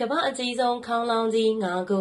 ကမ္ဘာအကြီးဆုံးခေါင်းလောင်းကြီး ၅ ခု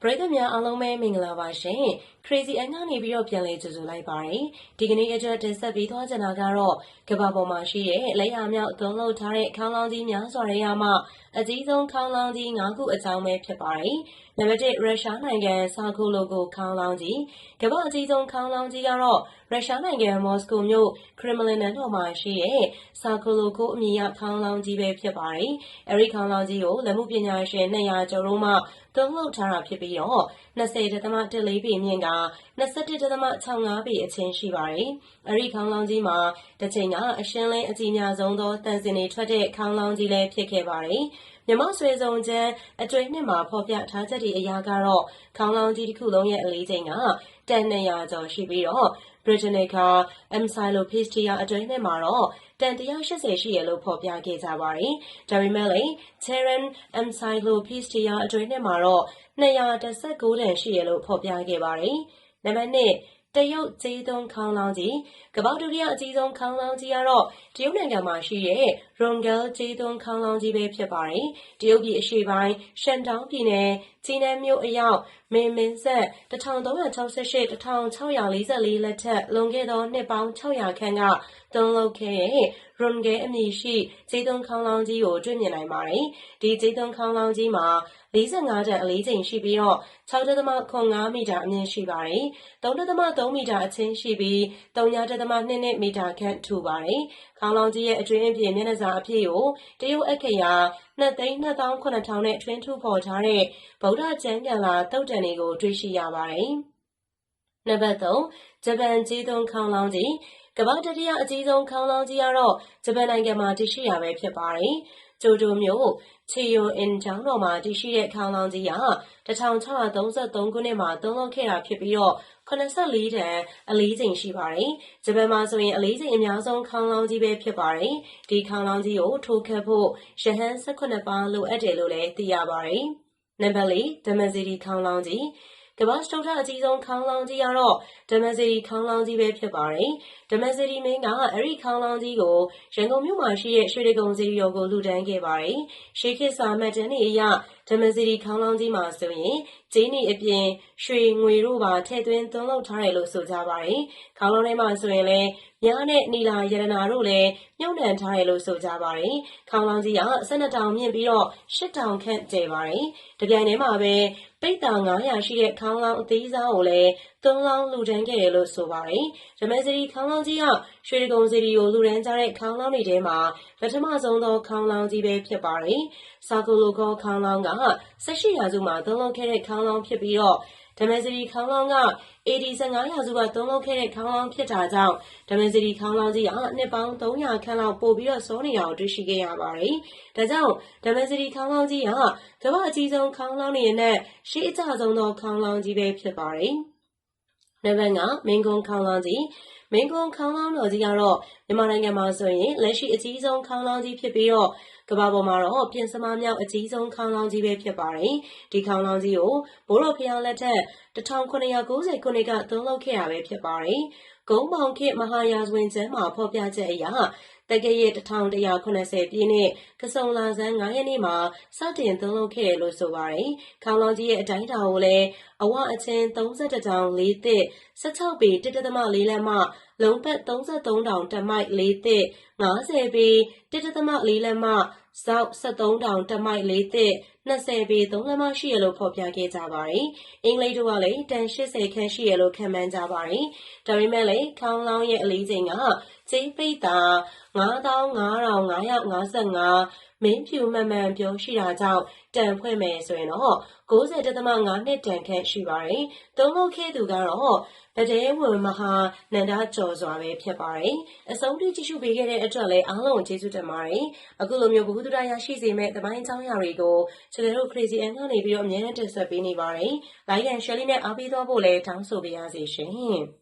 ပရိသတ်များအားလုံးပဲ မင်္ဂလာပါရှင် Crazy အန်ကနေပြီးတော့ပြန်လည်ကြိုဆိုလိုက်ပါတယ်ဒီကနေ့အတွက်တင်ဆက်ပြီးသွားချင်တာကတော့ကမ္ဘာပေါ်မှာရှိတဲ့လက်ရမြောက်သုံးလုံးထားတဲ့ခေါင်းလောင်းကြီးများစွာတွေကမှအကြီးဆုံးခေါင်းလောင်းကြီး၅ခုအကြောင်းပဲဖြစ်ပါတယ်နံပါတ်1ရုရှားနိုင်ငံဆာခိုလိုကိုခေါင်းလောင်းကြီးကမ္ဘာအကြီးဆုံးခေါင်းလောင်းကြီးကတော့ရုရှားနိုင်ငံမော်စကိုမြို့ခရမလင်နန်းတော်မှာရှိတဲ့ဆာခိုလိုကိုအမည်ရခေါင်းလောင်းကြီးပဲဖြစ်ပါတယ်အဲဒီခေါင်းလောင်းကြီးကိုလက်မှုပညာရှင်200ကျော်တို့မှသုံးလုပ်ထားတာဖြစ်ပြီးတော့20.14ပေမြင့်က21.65 ပေအချင်း ရှိပါတယ်။အဲဒီခေါင်းလောင်းကြီးမှာတစ်ချိန်က အရှင်းလင်း အကြီးများဆုံးသောတန်စင်တွေထွက်တဲ့ ခေါင်းလောင်းကြီးလည်း ဖြစ်ခဲ့ပါတယ်။ မြမဆွေစုံချမ်းအတွေ့နှစ်မှာ ဖော်ပြထားချက်တွေအရာကတော့ ခေါင်းလောင်းကြီးတစ်ခုလုံးရဲ့ အလေးချိန်က တန်200ကျော်ရှိပြီးတော့ Britannica Encyclopedia အတွင်းထဲမှာတော့ တန်180ရှိရလို့ ဖော်ပြခဲ့ကြပါတယ်။ဒါပေမဲ့လည်း Terran Encyclopedia အတွင်းထဲမှာတော့219တန်ရှိရလို့ ဖော်ပြခဲ့ပါတယ်။နံပါတ်1 တရုတ်ကြေးသွန်းခေါင်းလောင်းကြီးကမ္ဘာဒုတိယအကြီးဆုံးခေါင်းလောင်းကြီးကတော့တရုတ်နိုင်ငံမှာရှိတဲ့ Rongel ကြေးသွန်းခေါင်းလောင်းကြီးပဲဖြစ်ပါတယ်။တရုတ်ပြည်အရှေ့ပိုင်းရှန်တောင်းပြည်နယ်ဂျီနန်မြို့အရောက်မင်းမင်းဆက်1368-1644လက်ထက်လွန်ခဲ့သောနှစ်ပေါင်း600ခန့်ကသုံးလုပ်ခဲ့တဲ့ Rongel အမည်ရှိကြေးသွန်းခေါင်းလောင်းကြီးကိုတွေ့မြင်နိုင်ပါတယ်။ဒီကြေးသွန်းခေါင်းလောင်းကြီးမှာ45တန်အလေးချိန်ရှိပြီးတော့6.05မီတာအမြင့်ရှိပါတယ်။3.3မီတာအချင်းရှိပြီး3.22မီတာခန့်ထူပါတယ်။ခေါင်းလောင်းကြီးရဲ့အတွင်းအပြင်မျက်နှာစာအပြည့်ကိုတရုတ်အခရာ2,2,900နဲ့ထွင်းထူဖော်ထားတဲ့ဗုဒ္ဓကျမ်းပြန်လာတုတ်တန်တွေကိုတွေ့ရှိရပါတယ်။နံပါတ်3ဂျပန်ကြီးသွန်းခေါင်းလောင်းကြီးကမ္ဘာတတိယအကြီးဆုံးခေါင်းလောင်းကြီးကတော့ဂျပန်နိုင်ငံမှာတည်ရှိရပဲဖြစ်ပါတယ်။ကျိုတိုမြို့ချီယိုအင်ကျောင်းတော်မှာတည်ရှိတဲ့ခေါင်းလောင်းကြီးက1633ခုနှစ်မှာသုံးလုပ်ခဲ့တာဖြစ်ပြီးတော့ 84တန်အလေးချိန်ရှိပါတယ်။ဂျပန်မှာဆိုရင်အလေးချိန်အများဆုံးခေါင်းလောင်းကြီးပဲဖြစ်ပါတယ်။ဒီခေါင်းလောင်းကြီးကိုထိုးခတ်ဖို့ရဟန်း18ပါးလိုအပ်တယ်လို့လည်းသိရပါတယ်။နံပါတ်၄ဓမ္မစီရီခေါင်းလောင်းကြီး ကမ္ဘာစတုထအကြီးဆုံး ခေါင်းလောင်းကြီးကတော့ဓမ္မစီရီခေါင်းလောင်းကြီးပဲ ဖြစ်ပါတယ်။ဓမ္မစီရီမင်းကအဲ့ဒီခေါင်းလောင်းကြီးကို ရန်ကုန်မြို့မှာရှိတဲ့ ရွှေတကုံစီရီရောကိုလူတန်းခဲ့ပါတယ်။ရှေးခေတ်စာ မှတ်တမ်းတွေအရဓမ္မစီရီခေါင်းလောင်းကြီးမှာဆိုရင်ဂျင်းနီအပြင် ရွှေ ငွေတို့ပါ ထည့်သွင်းသွင်းလုပ်ထားတယ်လို့ ဆိုကြပါတယ်။ခေါင်းလုံးထဲမှာဆိုရင်လည်း မြားနဲ့ နီလာရတနာတို့လည်း မြုပ်နှံထားတယ်လို့ ဆိုကြပါတယ်။ခေါင်းလောင်းကြီးက12တောင်မြင့်ပြီးတော့8တောင်ခန့် ကျယ်ပါတယ်။တပြိုင်တည်းမှာပဲ ပိတ်တာ900ရှိတဲ့ ခေါင်းလောင်းအသေးစားကိုလည်းသုံးလောင်းလူတန်းခဲ့တယ်လို့ဆိုပါတယ်။ဓမ္မစီရီခေါင်းလောင်းကြီးကရွှေတကုံစီရီကိုလူတန်းကြတဲ့ခေါင်းလောင်းတွေထဲမှာပထမဆုံးသောခေါင်းလောင်းကြီးပဲဖြစ်ပါတယ်။ဆာကိုလိုခေါခေါင်းလောင်းက18ရာစုမှာသုံးလုံးခဲ့တဲ့ခေါင်းလောင်းဖြစ်ပြီးတော့ ဓမ္မစရီခေါင်းလောင်းက AD 15 ရာစုက သုံးလုံးခဲ့တဲ့ ခေါင်းလောင်းဖြစ်တာကြောင့် ဓမ္မစရီခေါင်းလောင်းကြီးကနှစ်ပေါင်း300ခန့်လောက် ပို့ပြီးတော့စောနေတာကို တွေ့ရှိခဲ့ရပါတယ်။ဒါကြောင့် ဓမ္မစရီခေါင်းလောင်းကြီးကကမ္ဘာအကြီးဆုံးခေါင်းလောင်းတွေနဲ့ရှေးအကျဆုံးသော ခေါင်းလောင်းကြီးပဲ ဖြစ်ပါတယ်။နံပါတ်5မင်းကုန်းခေါင်းလောင်းကြီးမင်းကုန်းခေါင်းလောင်းတော်ကြီးကတော့မြန်မာနိုင်ငံမှာဆိုရင်လက်ရှိအကြီးဆုံးခေါင်းလောင်းကြီးဖြစ်ပြီးတော့ကမ္ဘာပေါ်မှာတော့ပြင်စမမြောက်အကြီးဆုံးခေါင်းလောင်းကြီးပဲဖြစ်ပါတယ်။ဒီခေါင်းလောင်းကြီးကိုဘိုးတော်ဖျားလက်ထက်1990ခုနှစ်ကသုံးလုပ်ခဲ့ရပဲဖြစ်ပါတယ်။ဂုံးပေါင်ခေတ်မဟာရာဇဝင်ကျမ်းမှာဖော်ပြချက်အရတက္ကရာ1180ပြည့်နှစ်ကစုံလာဇန်း9ရက်နေ့မှာစတင်သုံးလုပ်ခဲ့တယ်လို့ဆိုပါတယ်။ခေါင်းလောင်းကြီးရဲ့အတိုင်းတာကိုလည်းအဝအချင်း31တောင်4သစ်16ပေ1.4လက်မှလုံးပတ်33တောင်တမိုက်4သစ်50ပေ1.4လက်မှဇောက်73တောင်တမိုက်4သစ်20ပေ3လက်မရှိရလို့ဖော်ပြခဲ့ကြပါတယ်။အင်္ဂလိပ်တို့ကလည်းတန်80ခန့်ရှိရလို့ခန့်မှန်းကြပါတယ်။ဒါပေမဲ့လည်းခေါင်းလောင်းရဲ့အလေးချိန်ကကျေးပိတ်တာ 95,555မင်းဖြူမှန်မှန်ပြောရှိတာကြောင့် တန်ဖွဲ့မယ်ဆိုရင်တော့90.5နှစ်တန်ခန့်ရှိပါတယ်။သုံးလို့ခဲ့သူကတော့ဗဒဲဝင်မဟာ နန္ဒကျော်စွာပဲ ဖြစ်ပါတယ်။အဆုံးထိ ကြည့်ရှုပေးခဲ့တဲ့အတွက်လည်း အားလုံးကျေးဇူးတင်ပါတယ်။အခုလိုမျိုးဘ ഹു တုဒရရှိစေမဲ့တပိုင်းအကြောင်းအရာတွေကို ကျွန်တော်တို့ Crazy Ann ကနေပြီးတော့အမြဲတမ်း တင်ဆက်ပေးနေပါတယ်။ Like and Share လေးနဲ့ အားပေးသွားဖို့လည်း တောင်းဆိုပါရစေရှင်။